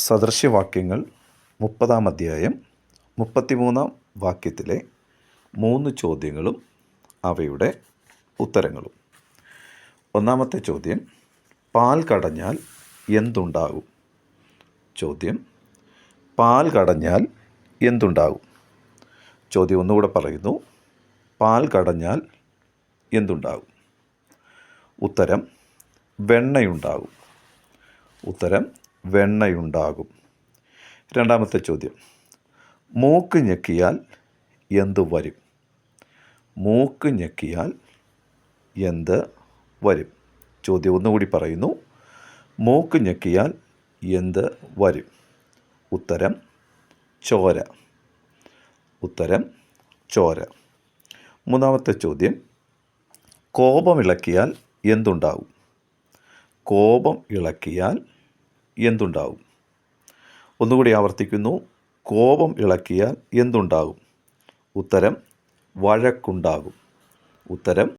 സദൃശ്യവാക്യങ്ങൾ മുപ്പതാം അധ്യായം മുപ്പത്തിമൂന്നാം വാക്യത്തിലെ മൂന്ന് ചോദ്യങ്ങളും അവയുടെ ഉത്തരങ്ങളും. ഒന്നാമത്തെ ചോദ്യം പാൽ കടഞ്ഞാൽ എന്തുണ്ടാകും? ചോദ്യം പാൽ കടഞ്ഞാൽ എന്തുണ്ടാകും? ചോദ്യം ഒന്നുകൂടെ പറയുന്നു പാൽ കടഞ്ഞാൽ എന്തുണ്ടാകും? ഉത്തരം വെണ്ണയുണ്ടാകും. ഉത്തരം വെണ്ണയുണ്ടാകും. രണ്ടാമത്തെ ചോദ്യം. മൂക്ക് ഞെക്കിയാൽ എന്ത് വരും? മൂക്ക് ഞെക്കിയാൽ എന്ത് വരും? ചോദ്യം ഒന്നുകൂടി പറയുന്നു. മൂക്ക് ഞെക്കിയാൽ എന്ത് വരും? ഉത്തരം ചോര. ഉത്തരം ചോര. മൂന്നാമത്തെ ചോദ്യം. കോപം ഇളക്കിയാൽ എന്തുണ്ടാവും? കോപം ഇളക്കിയാൽ എന്തുണ്ടാവും? ഒന്നുകൂടി ആവർത്തിക്കുന്നു. കോപം ഇളക്കിയാൽ എന്തുണ്ടാകും? ഉത്തരം വഴക്കുണ്ടാകും. ഉത്തരം